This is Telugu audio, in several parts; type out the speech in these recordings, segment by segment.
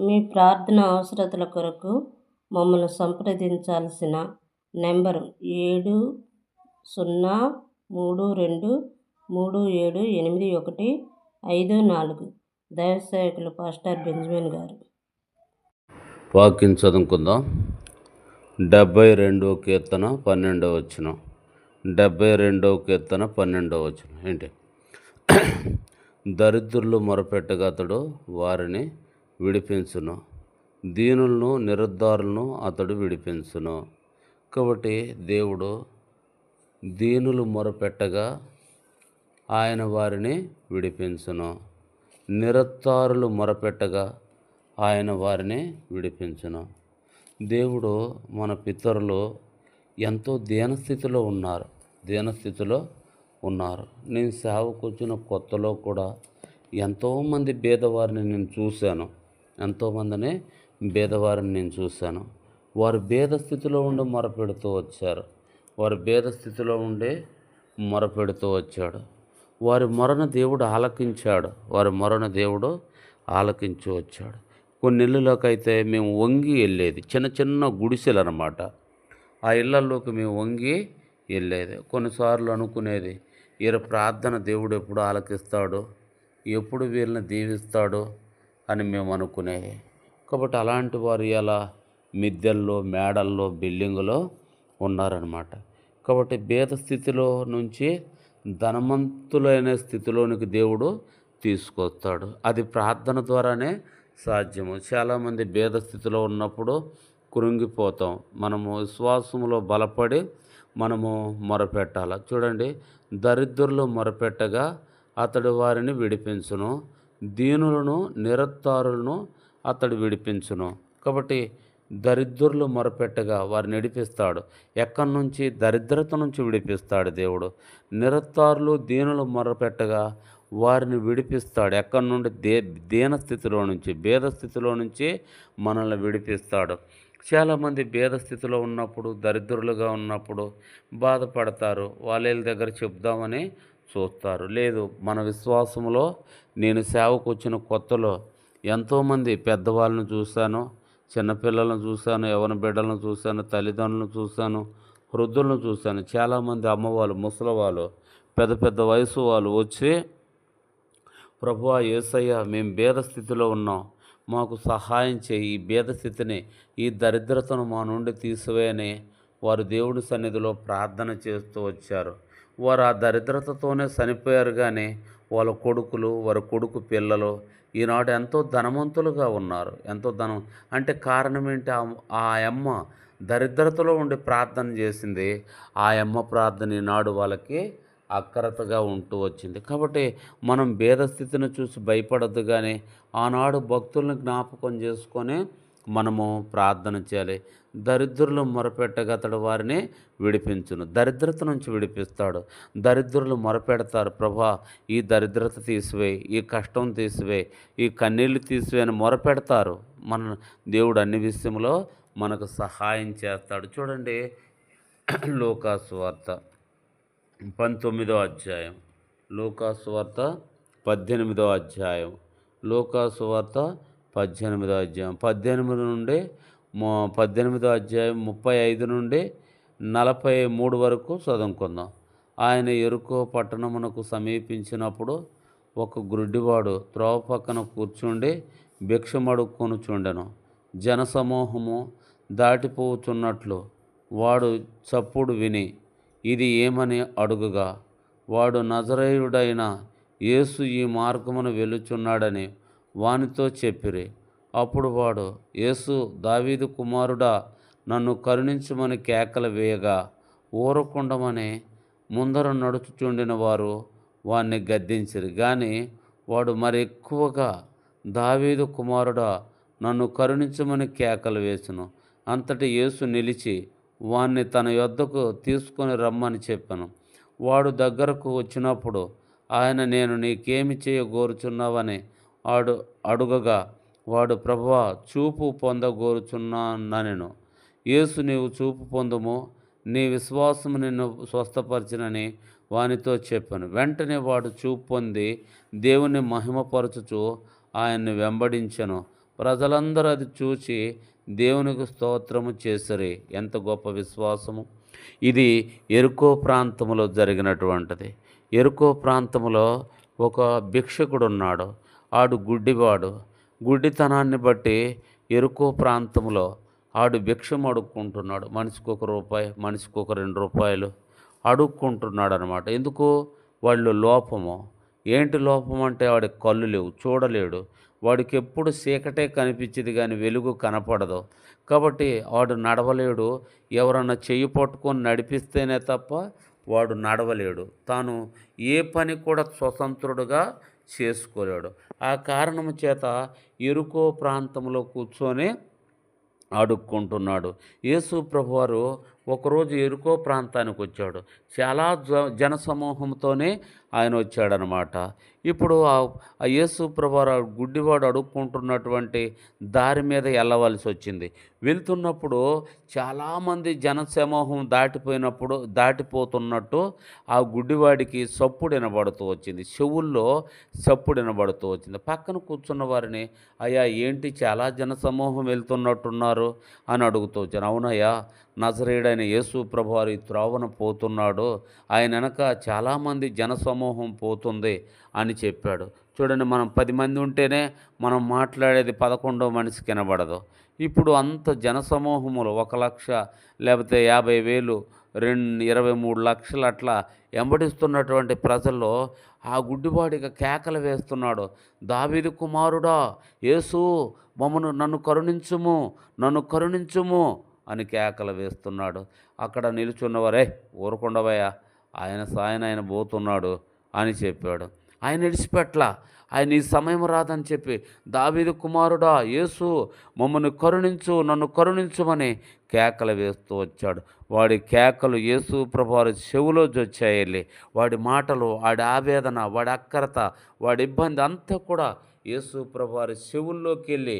మీ ప్రార్థన అవసరతల కొరకు మమ్మల్ని సంప్రదించాల్సిన నెంబరు ఏడు సున్నా మూడు రెండు మూడు ఏడు ఎనిమిది ఒకటి ఐదు నాలుగు. దైవసేవకులు పాస్టర్ బెంజమిన్ గారు. వాక్యం చదువుకుందాం. డెబ్బై రెండవ కీర్తన పన్నెండవ వచనం. డెబ్బై రెండవ కీర్తన పన్నెండవ వచనం. ఏంటి? దరిద్రులు మొరపెట్టగతడు వారిని విడిపించును. దీనులను నిరుద్ధారులను అతడు విడిపించును. కాబట్టి దేవుడు దీనులు మొరపెట్టగా ఆయన వారిని విడిపించును. నిరత్తారులు మొరపెట్టగా ఆయన వారిని విడిపించును. దేవుడు మన పితరులు ఎంతో దీనస్థితిలో ఉన్నారు. దీనస్థితిలో ఉన్నారు. నేను సేవకు వచ్చిన కొత్తలో కూడా ఎంతోమంది భేదవారిని నేను చూశాను. ఎంతోమందిని భేదవారిని నేను చూశాను. వారు భేద స్థితిలో ఉండి మొరపెడుతూ వచ్చారు. వారు భేద స్థితిలో ఉండి మొరపెడుతూ వచ్చాడు. వారి మొరను దేవుడు ఆలకించాడు. వారి మొరను దేవుడు ఆలకించి వచ్చాడు. కొన్ని ఇళ్ళలోకైతే మేము వంగి వెళ్ళేది. చిన్న చిన్న గుడిసెలు అనమాట ఆ ఇళ్ళల్లోకి మేము వంగి వెళ్ళేది. కొన్నిసార్లు అనుకునేది వీరి ప్రార్థన దేవుడు ఎప్పుడు ఆలకిస్తాడు? ఎప్పుడు వీళ్ళని దీవిస్తాడు? అని మేము అనుకునేది కాబట్టి అలాంటి వారు ఇలా మిద్దెల్లో మేడల్లో బిల్డింగులో ఉన్నారనమాట కాబట్టి భేద స్థితిలో నుంచి ధనవంతులైన స్థితిలోనికి దేవుడు తీసుకొస్తాడు. అది ప్రార్థన ద్వారానే సాధ్యము. చాలామంది భేద స్థితిలో ఉన్నప్పుడు కృంగిపోతాం. మనము విశ్వాసంలో బలపడి మనము మొరపెట్టాలి. చూడండి దరిద్రులు మొరపెట్టగా అతడు వారిని విడిపించును. దీనులను నిరత్తారులను అతడు విడిపించును. కాబట్టి దరిద్రులు మొరపెట్టగా వారిని విడిపిస్తాడు ఎక్కడి నుంచి? దరిద్రత నుంచి విడిపిస్తాడు దేవుడు. నిరత్తారులు దీనులు మొరపెట్టగా వారిని విడిపిస్తాడు. ఎక్కడి నుండి? దే దీన స్థితిలో నుంచి భేద స్థితిలో నుంచి మనల్ని విడిపిస్తాడు. చాలామంది భేద స్థితిలో ఉన్నప్పుడు దరిద్రులుగా ఉన్నప్పుడు బాధపడతారు. వాళ్ళ దగ్గర చెప్దామని చూస్తారు. లేదు మన విశ్వాసంలో నేను సేవకు వచ్చిన కొత్తలో ఎంతోమంది పెద్దవాళ్ళను చూశాను చిన్నపిల్లలను చూశాను యవన బిడ్డలను చూశాను తల్లిదండ్రులను చూశాను వృద్ధులను చూశాను. చాలామంది అమ్మవాళ్ళు ముసలవాళ్ళు పెద్ద పెద్ద వయసు వాళ్ళు వచ్చి ప్రభువా యేసయ్య మేము భేద స్థితిలో ఉన్నాం. మాకు సహాయం చేయి. ఈ భేద స్థితిని ఈ దరిద్రతను మా నుండి తీసివేయని వారు దేవుడి సన్నిధిలో ప్రార్థన చేస్తూ వచ్చారు. వారు ఆ దరిద్రతతోనే చనిపోయారు కానీ వాళ్ళ కొడుకులు వారి కొడుకు పిల్లలు ఈనాడు ఎంతో ధనవంతులుగా ఉన్నారు. ఎంతో ధనం అంటే కారణం ఏంటి? ఆ- ఆ అమ్మ దరిద్రతలో ఉండి ప్రార్థన చేసింది. ఆ అమ్మ ప్రార్థన ఈనాడు వాళ్ళకి అక్కరతగా ఉంటూ వచ్చింది. కాబట్టి మనం భేద స్థితిని చూసి భయపడద్దు కానీ ఆనాడు భక్తులను జ్ఞాపకం చేసుకొని మనము ప్రార్థన చేయాలి. దరిద్రులు మొరపెట్టగా అతడు వారిని విడిపించును. దరిద్రత నుంచి విడిపిస్తాడు. దరిద్రులు మొరపెడతారు. ప్రభా ఈ దరిద్రత తీసివే ఈ కష్టం తీసివే ఈ కన్నీళ్ళు తీసివే అని మొరపెడతారు. మన దేవుడు అన్ని విషయంలో మనకు సహాయం చేస్తాడు. చూడండి లోకాసువార్త పంతొమ్మిదో అధ్యాయం. లోకాసువార్త పద్దెనిమిదో అధ్యాయం. లోకాసువార్త పద్దెనిమిదో అధ్యాయం. పద్దెనిమిది నుండి పద్దెనిమిదో అధ్యాయం ముప్పై ఐదు నుండి నలభై మూడు వరకు చదువుకుందాం. ఆయన ఎరుకో పట్టణమునకు సమీపించినప్పుడు ఒక గ్రుడ్డివాడు త్రోవ పక్కన కూర్చుండి భిక్షమడుకొనుచుండెను జనసమూహము దాటిపోచున్నట్లు వాడు చప్పుడు విని ఇది ఏమని అడుగుగా? వాడు నజరేయుడైన యేసు ఈ మార్గమును వెలుచున్నాడని వానితో చెప్పిరి. అప్పుడు వాడు యేసు దావీదు కుమారుడా నన్ను కరుణించమని కేకలు వేయగా ఊరకుండమని ముందర నడుచుచుండిన వారు వాణ్ణి గద్దించిరి. కానీ వాడు మరి ఎక్కువగా దావీదు కుమారుడా నన్ను కరుణించమని కేకలు వేసును. అంతటి యేసు నిలిచి వాణ్ణి తన యొద్దకు తీసుకొని రమ్మని చెప్పాను. వాడు దగ్గరకు వచ్చినప్పుడు ఆయన నేను నీకేమి చేయగోరుచున్నావని అడు అడుగగా వాడు ప్రభువా చూపు పొందగోరుచున్నానెను యేసు నీవు చూపు పొందుము. నీ విశ్వాసము నిన్ను స్వస్థపరచినని వానితో చెప్పాను. వెంటనే వాడు చూపు పొంది దేవుని మహిమపరచుచు ఆయన్ని వెంబడించను. ప్రజలందరూ అది చూసి దేవునికి స్తోత్రము చేసరి. ఎంత గొప్ప విశ్వాసము. ఇది ఎరుకో ప్రాంతంలో జరిగినటువంటిది. ఎరుకో ప్రాంతంలో ఒక భిక్షకుడు ఉన్నాడు ఆడు గుడ్డివాడు. గుడ్డితనాన్ని బట్టి ఎరుకో ప్రాంతంలో ఆడు భిక్షం అడుక్కుంటున్నాడు. మనిషికి ఒక రూపాయి మనిషికి ఒక రెండు రూపాయలు అడుక్కుంటున్నాడు అనమాట ఎందుకు? వాళ్ళు లోపము. ఏంటి లోపం అంటే వాడికి కళ్ళు లేవు చూడలేడు. వాడికి ఎప్పుడు చీకటే కనిపించేది కానీ వెలుగు కనపడదు. కాబట్టి వాడు నడవలేడు. ఎవరన్నా చెయ్యి పట్టుకొని నడిపిస్తేనే తప్ప వాడు నడవలేడు. తాను ఏ పని కూడా స్వతంత్రుడుగా చేసుకోలేడు. ఆ కారణం చేత ఎరుకో ప్రాంతంలో కూర్చొని అడుక్కుంటున్నాడు యేసు ప్రభువారు ఒకరోజు ఎరుకో ప్రాంతానికి వచ్చాడు చాలా జ జనసమూహంతోనే ఆయన వచ్చాడనమాట. ఇప్పుడు ఆ ఆ యేసు ప్రభువారు గుడ్డివాడు అడుక్కుంటున్నటువంటి దారి మీద వెళ్ళవలసి వచ్చింది. వెళ్తున్నప్పుడు చాలామంది జనసమూహం దాటిపోయినప్పుడు దాటిపోతున్నట్టు ఆ గుడ్డివాడికి సప్పుడు వినబడుతూ వచ్చింది. చెవుల్లో సప్పుడు వినబడుతూ వచ్చింది. పక్కన కూర్చున్న వారిని అయ్యా ఏంటి చాలా జనసమూహం వెళ్తున్నట్టున్నారు? అని అడుగుతూ వచ్చాను. అవునయ్యా నజరేడైన యేసు ప్రభువారి త్రోవన పోతున్నాడు. ఆయన వెనక చాలామంది జనసమూహం పోతుంది అని చెప్పాడు. చూడండి మనం పది మంది ఉంటేనే మనం మాట్లాడేది పదకొండో మనిషి కనబడదు ఇప్పుడు అంత జనసమూహములు ఒక లక్ష లేకపోతే యాభై వేలు రెండు ఇరవై మూడు లక్షలు అట్లా ఎంబడిస్తున్నటువంటి ప్రజల్లో ఆ గుడ్డివాడిగా కేకలు వేస్తున్నాడు. దావిది కుమారుడా యేసు మమ్మను నన్ను కరుణించుము నన్ను కరుణించుము అని కేకలు వేస్తున్నాడు. అక్కడ నిలుచున్నవరే ఊరకుండవయ్యా ఆయన సాయన ఆయన పోతున్నాడు. అని చెప్పాడు. ఆయన విడిచిపెట్ల. ఆయన ఈ సమయం రాదని చెప్పి దావీదు కుమారుడా యేసు మమ్మల్ని కరుణించు నన్ను కరుణించుమని కేకలు వేస్తూ వచ్చాడు. వాడి కేకలు యేసు ప్రభువారి చెవులో జొచ్చాయి వాడి మాటలు వాడి ఆవేదన వాడి అక్కరత వాడి ఇబ్బంది అంతా కూడా యేసు ప్రభు వారి చెవుల్లోకి వెళ్ళి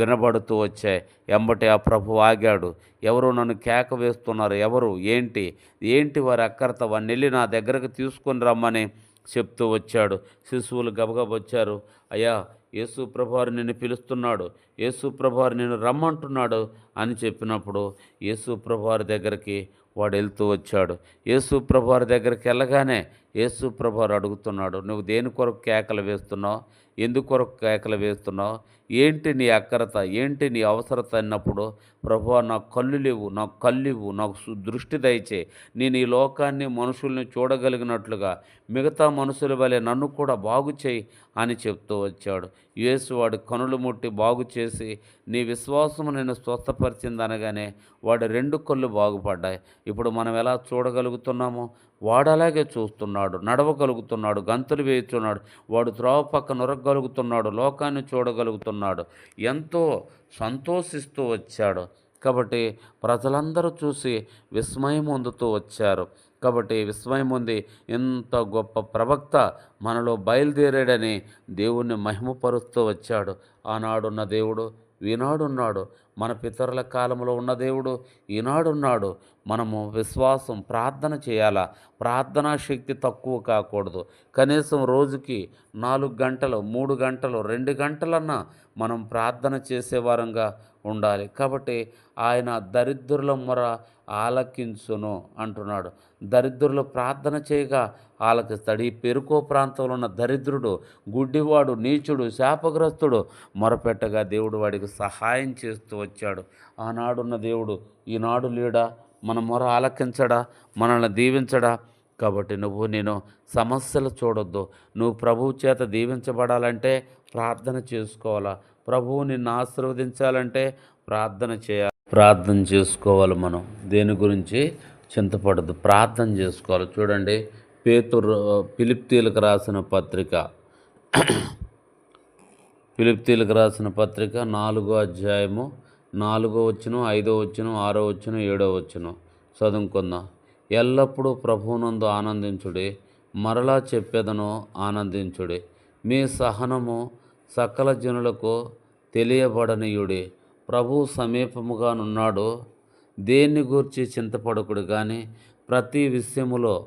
వినబడుతూ వచ్చాయి ఎంబటి ఆ ప్రభు ఆగాడు. ఎవరు నన్ను కేక వేస్తున్నారు? ఎవరు? ఏంటి? ఏంటి వారి అక్కర్త? వాడిని వెళ్ళి నా దగ్గరకు తీసుకొని రమ్మని చెప్తూ వచ్చాడు. శిశువులు గబగబొచ్చారు అయ్యా యేసు ప్రభువారు నిన్ను పిలుస్తున్నాడు. యేసు ప్రభువారు నిన్ను రమ్మంటున్నాడు అని చెప్పినప్పుడు యేసు ప్రభువారి దగ్గరికి వాడు వెళ్తూ వచ్చాడు. యేసు ప్రభువారి దగ్గరికి వెళ్ళగానే యేసు ప్రభువారు అడుగుతున్నాడు నువ్వు దేని కొరకు కేకలు వేస్తున్నావు? ఎందుకు కొరకు కేకలు వేస్తున్నావు? ఏంటి నీ అక్కరత? ఏంటి నీ అవసరత అన్నప్పుడు ప్రభువా నాకు కళ్ళు లేవు నాకు కళ్ళు ఇవ్వు నాకు సు- దృష్టి దయచే నేను ఈ లోకాన్ని మనుషుల్ని చూడగలిగినట్లుగా మిగతా మనుషుల వలె నన్ను కూడా బాగు చేయి అని చెప్తూ వచ్చాడు. యేసు వాడి కనులు ముట్టి బాగు చేసి నీ విశ్వాసము నేను స్వస్థపరిచిందనగానే వాడు రెండు కళ్ళు బాగుపడ్డాయి. ఇప్పుడు మనం ఎలా చూడగలుగుతున్నామో? వాడు అలాగే చూస్తున్నాడు నడవగలుగుతున్నాడు గంతులు వేయుచున్నాడు వాడు త్రోవ పక్క నొరగలుగుతున్నాడు లోకాన్ని చూడగలుగుతున్నాడు. ఎంతో సంతోషిస్తూ వచ్చాడు. కాబట్టి ప్రజలందరూ చూసి విస్మయం పొందుతూ వచ్చారు. కాబట్టి విస్మయం ఉంది ఎంత గొప్ప ప్రవక్త మనలో బయలుదేరాడని దేవుణ్ణి మహిమపరుస్తూ వచ్చాడు. ఆనాడున్న దేవుడు ఈనాడున్నాడు. మన పితరుల కాలంలో ఉన్న దేవుడు ఈనాడున్నాడు. మనము విశ్వాసం ప్రార్థన చేయాలా? ప్రార్థనా శక్తి తక్కువ కాకూడదు. కనీసం రోజుకి నాలుగు గంటలు మూడు గంటలు రెండు గంటలన్నా మనం ప్రార్థన చేసేవారంగా ఉండాలి. కాబట్టి ఆయన దరిద్రుల మొర ఆలకించును అంటున్నాడు. దరిద్రులు ప్రార్థన చేయగా ఆలకిస్తాడు. ఈ పెరుకో ప్రాంతంలో ఉన్న దరిద్రుడు గుడ్డివాడు నీచుడు శాపగ్రస్తుడు మొరపెట్టగా దేవుడు వాడికి సహాయం చేస్తూ వచ్చాడు. ఆనాడున్న దేవుడు ఈనాడు లేడా? మన మొర ఆలకించడా? మనల్ని దీవించడా? కాబట్టి నువ్వు నేను సమస్యలు చూడొద్దు. నువ్వు ప్రభువు చేత దీవించబడాలంటే ప్రార్థన చేసుకోవాలా? ప్రభువు నిన్ను ఆశీర్వదించాలంటే ప్రార్థన చేయాలి. ప్రార్థన చేసుకోవాలి మనం. దేని గురించి? చింతపడదు. ప్రార్థన చేసుకోవాలి. చూడండి పేతురు పిలిప్తీలకు రాసిన పత్రిక. పిలిప్తీలకు రాసిన పత్రిక నాలుగో అధ్యాయము నాలుగో వచ్చును ఐదో వచ్చును ఆరో వచ్చును ఏడో వచ్చును చదువుకుందాం. ఎల్లప్పుడూ ప్రభువునందు ఆనందించుడి. మరలా చెప్పేదను ఆనందించుడి. మీ సహనము సకల జనులకు తెలియబడనీయుడే. ప్రభు సమీపముగానున్నాడు. దేన్ని గూర్చి చింతపడకుడు కానీ ప్రతి విషయములో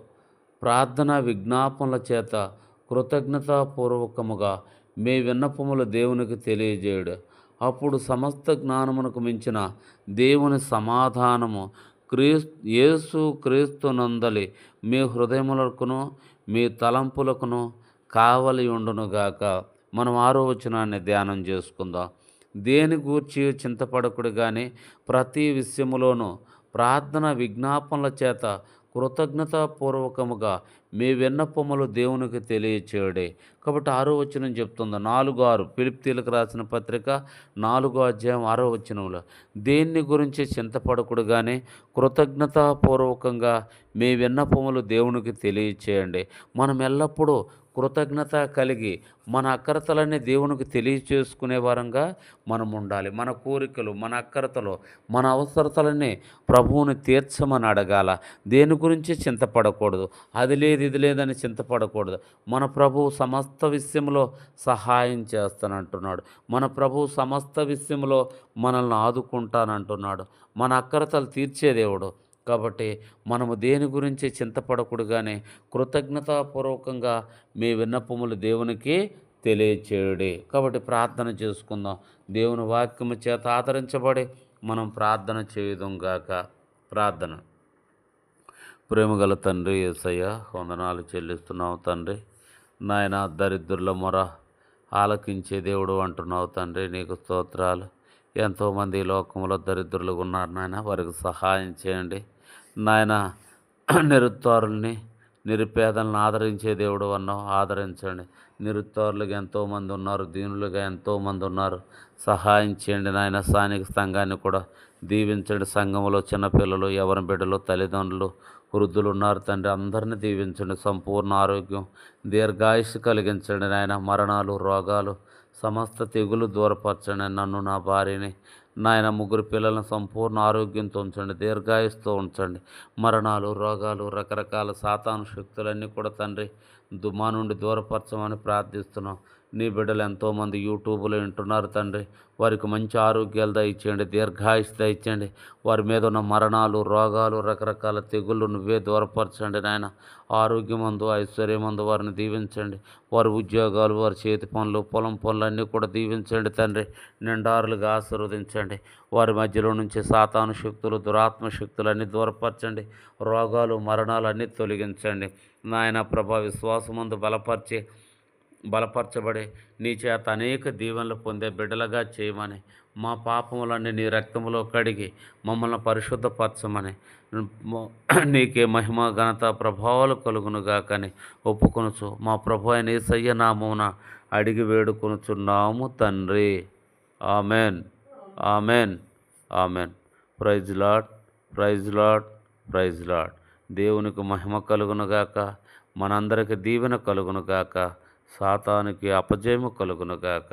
ప్రార్థన విజ్ఞాపనల చేత కృతజ్ఞతాపూర్వకముగా మీ విన్నపములు దేవునికి తెలియజేయుడు. అప్పుడు సమస్త జ్ఞానమునకు మించిన దేవుని సమాధానము క్రీస్ యేసు క్రీస్తునందలి మీ హృదయములకును మీ తలంపులకును కావలి ఉండునుగాక మనం ఆరో వచనాన్ని ధ్యానం చేసుకుందాం. దేని గూర్చి చింతపడకుడు కానీ ప్రతి విషయములోనూ ప్రార్థన విజ్ఞాపనల చేత కృతజ్ఞతాపూర్వకముగా మీ విన్నపములు దేవునికి తెలియచేయడే. కాబట్టి ఆరో వచనం చెప్తుంది. నాలుగు ఆరు. పిలిప్తీలకు రాసిన పత్రిక నాలుగో అధ్యాయం ఆరో వచనంలో. దేన్ని గురించి చింతపడకుడు కానీ కృతజ్ఞతాపూర్వకంగా మీ విన్నపములు దేవునికి తెలియచేయండి. మనం ఎల్లప్పుడూ కృతజ్ఞత కలిగి మన అక్కరతలన్నీ దేవునికి తెలియచేసుకునే వారంగా మనం ఉండాలి. మన కోరికలు మన అక్కరతలు మన అవసరతలన్నీ ప్రభువుని తీర్చమని అడగాల. దేని గురించి చింతపడకూడదు? అది లేదు ఇది లేదని చింతపడకూడదు. మన ప్రభువు సమస్త విషయంలో సహాయం చేస్తానంటున్నాడు. మన ప్రభువు సమస్త విషయంలో మనల్ని ఆదుకుంటానంటున్నాడు. మన అక్కరతలు తీర్చే దేవుడు. కాబట్టి మనము దేని గురించి చింతపడకూడగానే కృతజ్ఞతాపూర్వకంగా మీ విన్నపములు దేవునికి తెలియచేయుడి. కాబట్టి ప్రార్థన చేసుకుందాం. దేవుని వాక్యము చేత ఆదరించబడి మనం ప్రార్థన చేయడం గాక. ప్రార్థన. ప్రేమగల తండ్రి ఏసయ్య వందనాలు చెల్లిస్తున్నావు తండ్రి. నాయన దరిద్రుల మొర ఆలకించే దేవుడు అంటున్నావు తండ్రి. నీకు స్తోత్రాలు. ఎంతోమంది లోకంలో దరిద్రులు ఉన్నారు నాయన. వారికి సహాయం చేయండి. నాయన నిరుద్వారుల్ని నిరుపేదలను ఆదరించే దేవుడు అన్నావు ఆదరించండి. నిరుద్వారులుగా ఎంతోమంది ఉన్నారు. దీనులుగా ఎంతోమంది ఉన్నారు. సహాయం చేయండి నాయన. స్థానిక సంఘాన్ని కూడా దీవించండి. సంఘంలో చిన్నపిల్లలు ఎవరి బిడ్డలు తల్లిదండ్రులు వృద్ధులు ఉన్నారు. తండ్రి అందరిని దీవించండి. సంపూర్ణ ఆరోగ్యం దీర్ఘాయుష్ కలిగించండి నాయన. మరణాలు రోగాలు సమస్త తెగులు దూరపరచండి. నన్ను నా భార్యని నాయన ముగ్గురు పిల్లలను సంపూర్ణ ఆరోగ్యంతో ఉంచండి దీర్ఘాయుస్తో ఉంచండి. మరణాలు రోగాలు రకరకాల సాతాను శక్తులన్నీ కూడా తండ్రి దుమా నుండి దూరపరచమని ప్రార్థిస్తున్నాం. నీ బిడ్డలు ఎంతోమంది యూట్యూబ్లో వింటున్నారు తండ్రి. వారికి మంచి ఆరోగ్యాలు దయచేయండి దీర్ఘాయుష్ దయచేయండి. వారి మీద ఉన్న మరణాలు రోగాలు రకరకాల తెగుళ్ళు నువ్వే దూరపరచండి నాయన. ఆరోగ్యమందు ఐశ్వర్యమందు వారిని దీవించండి. వారి ఉద్యోగాలు వారి చేతి పనులు పొలం పనులన్నీ కూడా దీవించండి తండ్రి. నిండారులుగా ఆశీర్వదించండి. వారి మధ్యలో నుంచి సాతాను శక్తులు దురాత్మ శక్తులు అన్నీ దూరపరచండి. రోగాలు మరణాలు అన్నీ తొలగించండి. నాయన ప్రభా విశ్వాసమందు బలపరిచి బలపరచబడి నీ చేత అనేక దీవెనలు పొందే బిడ్డలుగా చేయమని మా పాపములన్నీ నీ రక్తములో కడిగి మమ్మల్ని పరిశుద్ధపరచమని నీకే మహిమ ఘనత ప్రభావాలు కలుగునుగాకని ఒప్పుకొనుచు మా ప్రభు అయిన యేసయ్య నామమున అడిగి వేడుకొనుచున్నాము తండ్రి. Amen. Amen. Amen. Praise Lord. Praise Lord. Praise Lord. దేవునికి మహిమ కలుగునుగాక మనందరికి దీవెన కలుగునుగాక సాతానికి అపజయము కలుగునుగాక